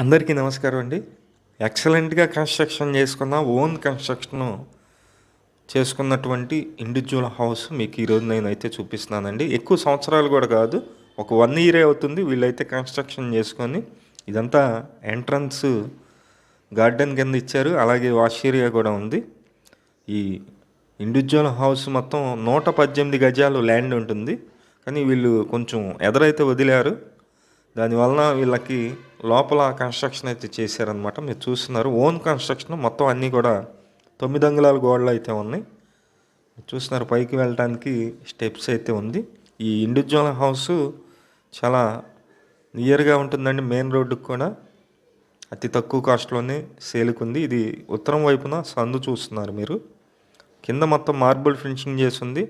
అందరికీ నమస్కారం అండి. ఎక్సలెంట్గా కన్స్ట్రక్షన్ చేసుకున్న ఓన్ కన్స్ట్రక్షన్ చేసుకున్నటువంటి ఇండివిజువల్ హౌస్ మీకు ఈరోజు నేనైతే చూపిస్తున్నానండి. ఎక్కువ సంవత్సరాలు కూడా కాదు ఒక వన్ ఇయరే అవుతుంది వీళ్ళైతే కన్స్ట్రక్షన్ చేసుకొని. ఇదంతా ఎంట్రన్స్ గార్డెన్ కింద ఇచ్చారు అలాగే వాష్ ఏరియా కూడా ఉంది. ఈ ఇండివిజువల్ హౌస్ మొత్తం నూట పద్దెనిమిది గజాలు ల్యాండ్ ఉంటుంది. కానీ వీళ్ళు కొంచెం ఎదరైతే వదిలారు దానివలన వీళ్ళకి లోపల కన్స్ట్రక్షన్ అయితే చేశారనమాట మీరు చూస్తున్నారు. ఓన్ కన్స్ట్రక్షన్ మొత్తం అన్నీ కూడా తొమ్మిది అంగుళాల గోడలు అయితే ఉన్నాయి. మీరు చూస్తున్నారు పైకి వెళ్ళడానికి స్టెప్స్ అయితే ఉంది. ఈ ఇండివిజువల్ హౌస్ చాలా నియర్గా ఉంటుందండి. మెయిన్ రోడ్డుకు కూడా అతి తక్కువ కాస్ట్లోనే సేల్కి ఉంది. ఇది ఉత్తరం వైపున సందు చూస్తున్నారు మీరు. కింద మొత్తం మార్బుల్ ఫినిషింగ్ చేసి ఉంది.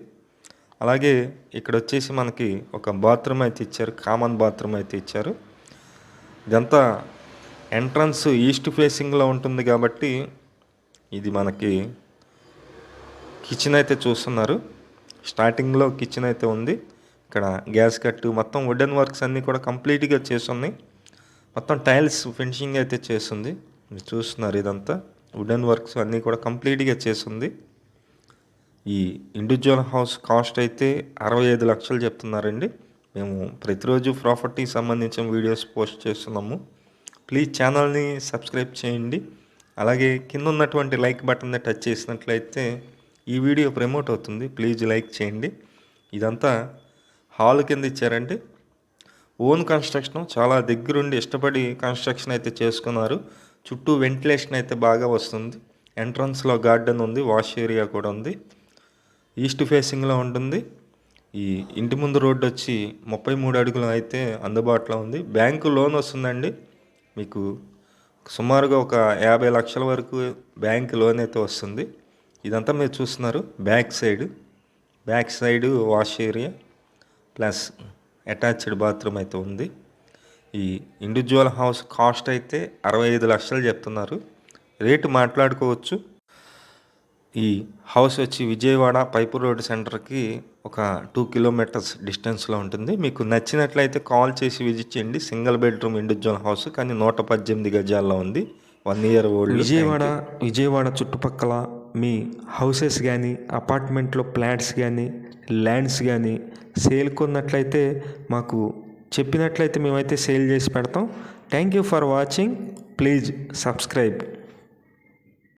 అలాగే ఇక్కడ వచ్చేసి మనకి ఒక బాత్రూమ్ అయితే ఇచ్చారు కామన్ బాత్రూమ్ అయితే ఇచ్చారు. ఇదంతా ఎంట్రన్స్ ఈస్ట్ ఫేసింగ్లో ఉంటుంది కాబట్టి ఇది మనకి కిచెన్ అయితే చూస్తున్నారు. స్టార్టింగ్లో కిచెన్ అయితే ఉంది. ఇక్కడ గ్యాస్ కట్టు మొత్తం వుడెన్ వర్క్స్ అన్నీ కూడా కంప్లీట్గా చేస్తుంది. మొత్తం టైల్స్ ఫినిషింగ్ అయితే చేస్తుంది. మీరు చూస్తున్నారు ఇదంతా. వుడెన్ వర్క్స్ అన్నీ కూడా కంప్లీట్గా చేస్తుంది. ఈ ఇండివిజువల్ హౌస్ కాస్ట్ అయితే అరవై ఐదు లక్షలు చెప్తున్నారండి. మేము ప్రతిరోజు ప్రాపర్టీకి సంబంధించిన వీడియోస్ పోస్ట్ చేస్తున్నాము. ప్లీజ్ ఛానల్ని సబ్స్క్రైబ్ చేయండి. అలాగే కింద ఉన్నటువంటి లైక్ బటన్ని టచ్ చేసినట్లయితే ఈ వీడియో ప్రమోట్ అవుతుంది. ప్లీజ్ లైక్ చేయండి. ఇదంతా హాల్ కింద ఇచ్చారండి. ఓన్ కన్స్ట్రక్షన్ చాలా దగ్గరుండి ఇష్టపడి కన్స్ట్రక్షన్ అయితే చేసుకున్నారు. చుట్టూ వెంటిలేషన్ అయితే బాగా వస్తుంది. ఎంట్రన్స్లో గార్డెన్ ఉంది వాష్ ఏరియా కూడా ఉంది. ఈస్ట్ ఫేసింగ్లో ఉంటుంది. ఈ ఇంటి ముందు రోడ్డు వచ్చి ముప్పై మూడు అడుగులు అయితే అందుబాటులో ఉంది. బ్యాంకు లోన్ వస్తుందండి. మీకు సుమారుగా ఒక యాభై లక్షల వరకు బ్యాంక్ లోన్ అయితే వస్తుంది. ఇదంతా మీరు చూస్తున్నారు. Back side back side wash area plus attached bathroom అయితే ఉంది. ఈ ఇండివిజువల్ హౌస్ కాస్ట్ అయితే అరవై ఐదు లక్షలు చెప్తున్నారు. రేటు మాట్లాడుకోవచ్చు. ఈ హౌస్ వచ్చి విజయవాడ పైపు రోడ్ సెంటర్కి ఒక టూ కిలోమీటర్స్ డిస్టెన్స్లో ఉంటుంది. మీకు నచ్చినట్లయితే కాల్ చేసి విజిట్ చేయండి. సింగిల్ బెడ్రూమ్ ఇండివిజువల్ హౌస్ కానీ నూట పద్దెనిమిది గజాల్లో ఉంది. One year old. Vijayawada Vijayawada చుట్టుపక్కల మీ హౌసెస్ కానీ అపార్ట్మెంట్లో ఫ్లాట్స్ కానీ ల్యాండ్స్ కానీ సేల్ కొన్నట్లయితే మాకు చెప్పినట్లయితే మేమైతే సేల్ చేసి పెడతాం. Thank you for watching. Please subscribe.